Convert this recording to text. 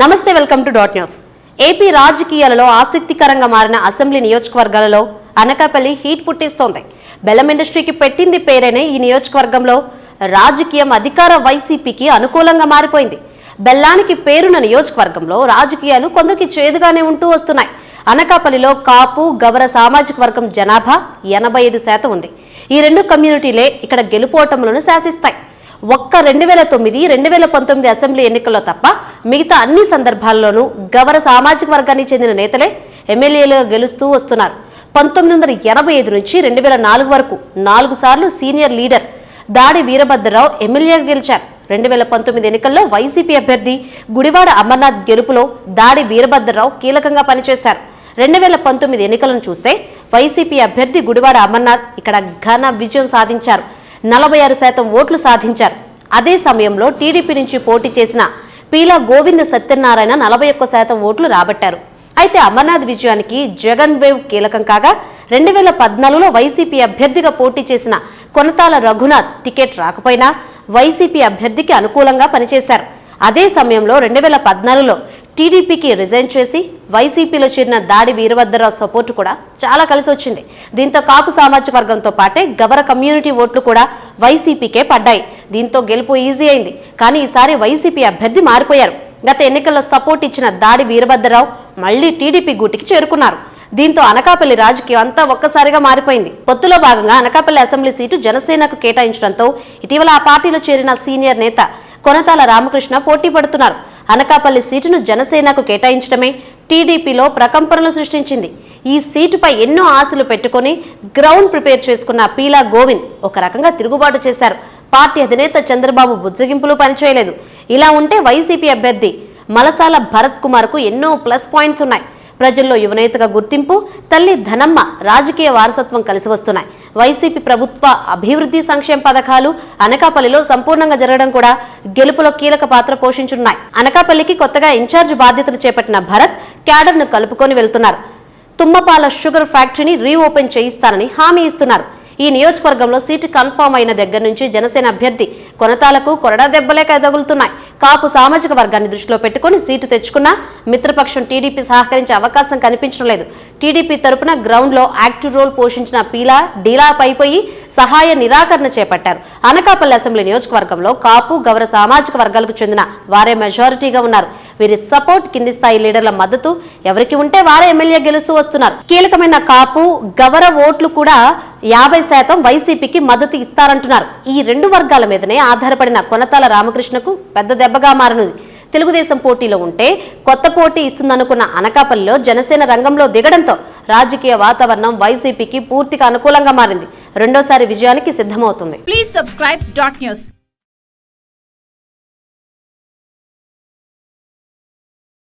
నమస్తే welcome to dot news. AP రాజకీయాలలో ఆసక్తికరంగా మారిన అసెంబ్లీ నియోజకవర్గాలలో అనకాపల్లి హీట్ పుట్టిస్తోంది. బెల్లం ఇండస్ట్రీకి పెట్టింది పేరేనే ఈ నియోజకవర్గంలో రాజకీయం అధికార వైసీపీకి అనుకూలంగా మారిపోయింది. బెల్లానికి పేరున్న నియోజకవర్గంలో రాజకీయాలు కొందరికి చేదుగానే ఉంటూ వస్తున్నాయి. అనకాపల్లిలో కాపు గవర సామాజిక వర్గం జనాభా ఎనభై ఐదు శాతం ఉంది. ఈ రెండు కమ్యూనిటీలే ఇక్కడ గెలుపోటములను శాసిస్తాయి. ఒక్క రెండు వేల తొమ్మిది రెండు వేల పంతొమ్మిది అసెంబ్లీ ఎన్నికల్లో తప్ప మిగతా అన్ని సందర్భాల్లోనూ గవర సామాజిక వర్గానికి చెందిన నేతలే ఎమ్మెల్యేలుగా గెలుస్తూ వస్తున్నారు. పంతొమ్మిది వందల ఎనభై ఐదు నుంచి రెండు వేల నాలుగు వరకు నాలుగు సార్లు సీనియర్ లీడర్ దాడి వీరభద్రరావు ఎమ్మెల్యేగా గెలిచారు. రెండు వేల పంతొమ్మిది ఎన్నికల్లో వైసీపీ అభ్యర్థి గుడివాడ అమర్నాథ్ గెలుపులో దాడి వీరభద్రరావు కీలకంగా పనిచేశారు. రెండు వేల పంతొమ్మిది ఎన్నికలను చూస్తే వైసీపీ అభ్యర్థి గుడివాడ అమర్నాథ్ ఇక్కడ ఘన విజయం సాధించారు. నలభై ఆరు శాతం ఓట్లు సాధించారు. అదే సమయంలో టీడీపీ నుంచి పోటీ చేసిన పీలా గోవింద సత్యనారాయణ నలభై ఒక్క శాతం ఓట్లు రాబట్టారు. అయితే అమర్నాథ్ విజయానికి జగన్ వేవ్ కీలకం కాగా రెండు వేల పద్నాలుగులో వైసీపీ అభ్యర్థిగా పోటీ చేసిన కొనతాల రఘునాథ్ టికెట్ రాకపోయినా వైసీపీ అభ్యర్థికి అనుకూలంగా పనిచేశారు. అదే సమయంలో రెండు వేల పద్నాలుగులో టీడీపీకి రిజైన్ చేసి వైసీపీలో చేరిన దాడి వీరభద్రరావు సపోర్టు కూడా చాలా కలిసి వచ్చింది. దీంతో కాపు సామాజిక వర్గంతో పాటే గవర కమ్యూనిటీ ఓట్లు కూడా వైసీపీకే పడ్డాయి. దీంతో గెలుపు ఈజీ అయింది. కానీ ఈసారి వైసీపీ అభ్యర్థి మారిపోయారు. గత ఎన్నికల్లో సపోర్ట్ ఇచ్చిన దాడి వీరభద్రరావు మళ్ళీ టీడీపీ గూటికి చేరుకున్నారు. దీంతో అనకాపల్లి రాజకీయం అంతా ఒక్కసారిగా మారిపోయింది. పొత్తులో భాగంగా అనకాపల్లి అసెంబ్లీ సీటు జనసేనకు కేటాయించడంతో ఇటీవల ఆ పార్టీలో చేరిన సీనియర్ నేత కొనతాల రామకృష్ణ పోటీ పడుతున్నారు. అనకాపల్లి సీటును జనసేనకు కేటాయించడమే టీడీపీలో ప్రకంపనలు సృష్టించింది. ఈ సీటుపై ఎన్నో ఆశలు పెట్టుకొని గ్రౌండ్ ప్రిపేర్ చేసుకున్న పీలా గోవింద్ ఒక రకంగా తిరుగుబాటు చేశారు. పార్టీ అధినేత చంద్రబాబు బుజ్జగింపులు పనిచేయలేదు. ఇలా ఉంటే వైసీపీ అభ్యర్థి మలసాల భరత్ కుమార్కు ఎన్నో ప్లస్ పాయింట్స్ ఉన్నాయి. ప్రజల్లో యువనేతగా గుర్తింపు తల్లి ధనమ్మ రాజకీయ వారసత్వం కలిసి వస్తున్నాయి వైసీపీ ప్రభుత్వ అభివృద్ధి సంక్షేమ పథకాలు అనకాపల్లిలో సంపూర్ణంగా జరగడం కూడా గెలుపులో కీలక పాత్ర పోషించున్నాయి. అనకాపల్లికి కొత్తగా ఇన్ఛార్జ్ బాధ్యతలు చేపట్టిన భరత్ క్యాడర్ను కలుపుకొని వెళ్తున్నారు. తుమ్మపాల షుగర్ ఫ్యాక్టరీని రీఓపెన్ చేయిస్తానని హామీ ఇస్తున్నారు. ఈ నియోజకవర్గంలో సీటు కన్ఫామ్ అయిన దగ్గర నుంచి జనసేన అభ్యర్థి కొనతాలకు కొరడా దెబ్బలే కదగులుతున్నాయి కాపు సామాజిక వర్గాన్ని దృష్టిలో పెట్టుకుని సీటు తెచ్చుకున్నా మిత్రపక్షం టీడీపీ సహకరించే అవకాశం కనిపించడం లేదు. టీడీపీ తరపున గ్రౌండ్లో యాక్టివ్ రోల్ పోషించిన పీలా డీలా పైపోయి సహాయ నిరాకరణ చేపట్టారు. అనకాపల్లి అసెంబ్లీ నియోజకవర్గంలో కాపు గౌర సామాజిక వర్గాలకు చెందిన వారే మెజారిటీగా ఉన్నారు. వీరి సపోర్ట్ కింది స్థాయి లీడర్ల మద్దతు ఎవరికి ఉంటే వారే ఎమ్మెల్యే గెలుస్తూ వస్తున్నారు. కీలకమైన కాపు గవర ఓట్లు కూడా యాభై శాతం వైసీపీకి మద్దతు ఇస్తారంటున్నారు. ఈ రెండు వర్గాల మీదనే ఆధారపడిన కొనతాల రామకృష్ణకు పెద్ద దెబ్బగా మారనుంది. తెలుగుదేశం పోటీలో ఉంటే కొత్త పోటీ ఇస్తుందనుకున్న అనకాపల్లిలో జనసేన రంగంలో దిగడంతో రాజకీయ వాతావరణం వైసీపీకి పూర్తిగా అనుకూలంగా మారింది. రెండోసారి విజయానికి సిద్ధమవుతుంది. ప్లీజ్.